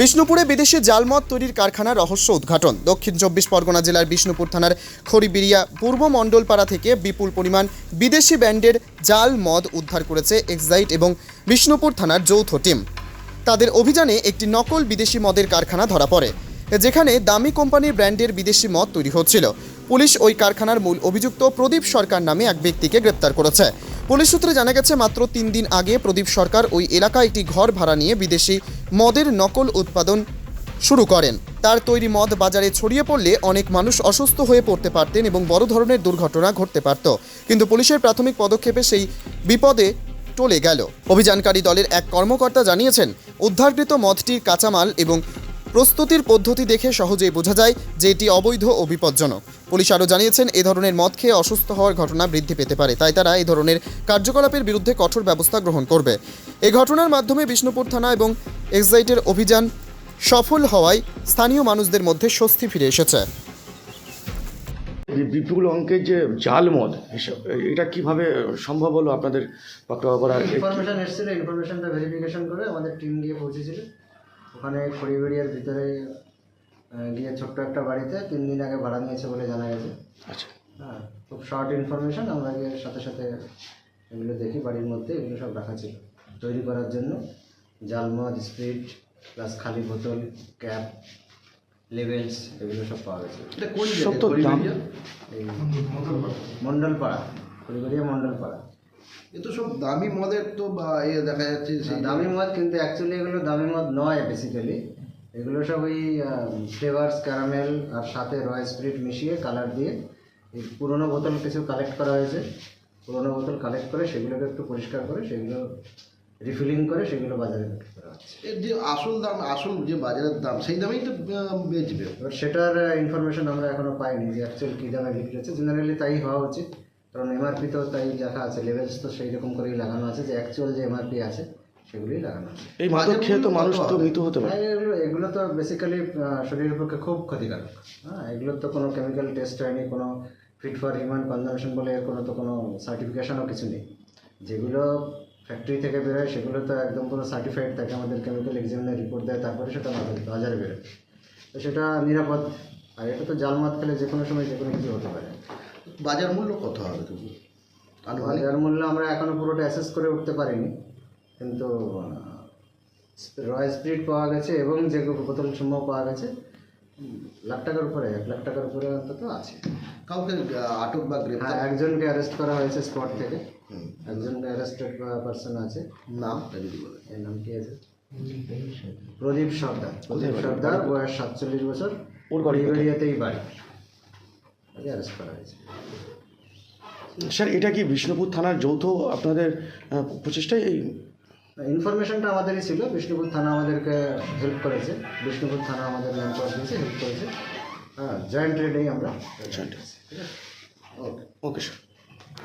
বিষ্ণুপুরে বিদেশি জালমদ তৈরির কারখানা রহস্য উদ্ঘাটন। দক্ষিণ চব্বিশ পরগনা জেলার বিষ্ণুপুর থানার খড়িবিরিয়া পূর্ব মণ্ডলপাড়া থেকে বিপুল পরিমাণ বিদেশি ব্যান্ডের জাল মদ উদ্ধার করেছে এক্সাইট এবং বিষ্ণুপুর থানার যৌথ টিম। তাদের অভিযানে একটি নকল বিদেশি মদের কারখানা ধরা পড়ে, যেখানে দামি কোম্পানির ব্র্যান্ডের বিদেশি মদ তৈরি হচ্ছিল। পুলিশ ওই কারখানার মূল অভিযুক্ত প্রদীপ সরকার নামে এক ব্যক্তিকে গ্রেপ্তার করেছে। পুলিশ সূত্রে জানা গেছে, মাত্র তিন দিন আগে প্রদীপ সরকার ওই এলাকায় একটি ঘর ভাড়া নিয়ে বিদেশি মদের নকল উৎপাদন শুরু করেন। তার তৈরি মদ বাজারে ছড়িয়ে পড়লে অনেক মানুষ অসুস্থ হয়ে পড়তে পারতেন এবং বড় ধরনের দুর্ঘটনা ঘটতে পারত। কিন্তু পুলিশের প্রাথমিক পদক্ষেপে সেই বিপদে টলে গেল। অভিযানকারী দলের এক কর্মকর্তা জানিয়েছেন, উদ্ধারকৃত মদটির কাঁচামাল এবং প্রস্তুতির পদ্ধতি দেখে সহজেই বোঝা যায় যে এটি অবৈধ ও বিপজ্জনক। পুলিশ আরও জানিয়েছেন এ ধরনের মদ খেয়ে অসুস্থ হওয়ার ঘটনা বৃদ্ধি পেতে পারে তাই তারা এই ধরনের কার্যকলাপের বিরুদ্ধে কঠোর ব্যবস্থা গ্রহণ করবে। এ ঘটনার মাধ্যমে বিষ্ণুপুর থানা এবং এক্সাইটের অভিযান সফল হওয়ায় স্থানীয় মানুষদের মধ্যে স্বস্তি ফিরে এসেছে। বিপুল অঙ্কের যে জাল মদ এটা কীভাবে সম্ভব হলো আপনাদের করা ইনফরমেশন এসেছিল ইনফরমেশনটা ভেরিফিকেশন করে আমাদের টিম গিয়ে পৌঁছেছিল। ওখানে খড়িবেড়িয়ার ভিতরে গিয়ে ছোট্ট একটা বাড়িতে তিন দিন আগে ভাড়া নিয়েছে বলে জানা গেছে। আচ্ছা। হ্যাঁ খুব শর্ট ইনফরমেশন আমরা গিয়ে সাথে সাথে এগুলো দেখি বাড়ির মধ্যে এগুলো সব রাখা ছিল। তৈরি করার জন্য জালমদ স্প্রিট প্লাস খালি বোতল ক্যাপ লেভেলস এগুলো সব পাওয়া গেছে। মণ্ডলপাড়া খড়িবেড়িয়া মণ্ডলপাড়া এ তো সব দামি মদের তো বা এ দেখা যাচ্ছে সেই দামি মদ কিন্তু অ্যাকচুয়ালি এগুলো দামি মদ নয় বেসিক্যালি এগুলো সব ওই ফ্লেভার্স ক্যারামেল আর সাথে রয় স্পিরিট মিশিয়ে কালার দিয়ে এই পুরোনো বোতল কিছু কালেক্ট করা হয়েছে। পুরোনো বোতল কালেক্ট করে সেগুলোকে একটু পরিষ্কার করে সেগুলো রিফিলিং করে সেগুলো বাজারে বিক্রি করা হচ্ছে। এর যে আসল দাম আসল যে বাজারের দাম সেই দামেই তো বেচবে। এবার সেটার ইনফরমেশন আমরা এখনও পাইনি যে অ্যাকচুয়াল কী দামে বিক্রি হচ্ছে। জেনারেলি তাই হওয়া উচিত। কারণ এমআরপি তো তাই লেখা আছে লেভেলস তো সেই রকম করেই লাগানো আছে যে অ্যাকচুয়াল যে এমআরপি আছে সেগুলোই লাগানো আছে। এই মাদক খেয়ে তো মানুষ তো মৃত হতে পারে। হ্যাঁ, এগুলো এগুলো তো বেসিক্যালি শরীরের পক্ষে খুব ক্ষতিকারক। হ্যাঁ এগুলোর তো কোনো কেমিক্যাল টেস্ট হয়নি কোনো ফিট ফর হিউম্যান কনজামশন বলে এর কোনো তো কোনো সার্টিফিকেশনও কিছু নেই। যেগুলো ফ্যাক্টরি থেকে বেরোয় সেগুলো তো একদম পুরো সার্টিফাইড থাকে আমাদের কেমিক্যাল এক্সামিনের রিপোর্ট দেয় তারপরে সেটা বাজারে বাজারে বেরোয়। তো সেটা নিরাপদ আর এটা তো জাল মাত খেলে যে কোনো সময় যে কোনো কিছু হতে পারে। বাজার মূল্য কত হবে তবু? বাজার মূল্য আমরা এখনও পুরোটা অ্যাসেস করে উঠতে পারিনি। কিন্তু রয়্যাল স্পিরিট পাওয়া গেছে এবং যে বোতল সমূহ পাওয়া গেছে লাখ টাকার উপরে এক লাখ টাকার উপরে অন্তত আছে। কাউকে আটক বা হ্যাঁ গ্রেপ্তার একজনকে অ্যারেস্ট করা হয়েছে স্পট থেকে। একজনকে অ্যারেস্টেড পার্সন আছে। নাম? যদি বলে এর নাম কি আছে? প্রদীপ সর্দার প্রদীপ সর্দার বয়স সাতচল্লিশ বছর। ওর কোথায়? বাড়ি। তাকে অ্যারেস্ট করা হয়েছে স্যার এটা কি বিষ্ণুপুর থানার যৌথ আপনাদের প্রচেষ্টায় এই? ইনফরমেশনটা আমাদেরই ছিল। বিষ্ণুপুর থানা আমাদেরকে হেল্প করেছে। বিষ্ণুপুর থানা আমাদের ম্যান পাওয়ার দিয়েছে হেল্প করেছে। হ্যাঁ জয়েন্ট রেডেই আমরা। জয়েন্ট ওকে ওকে স্যার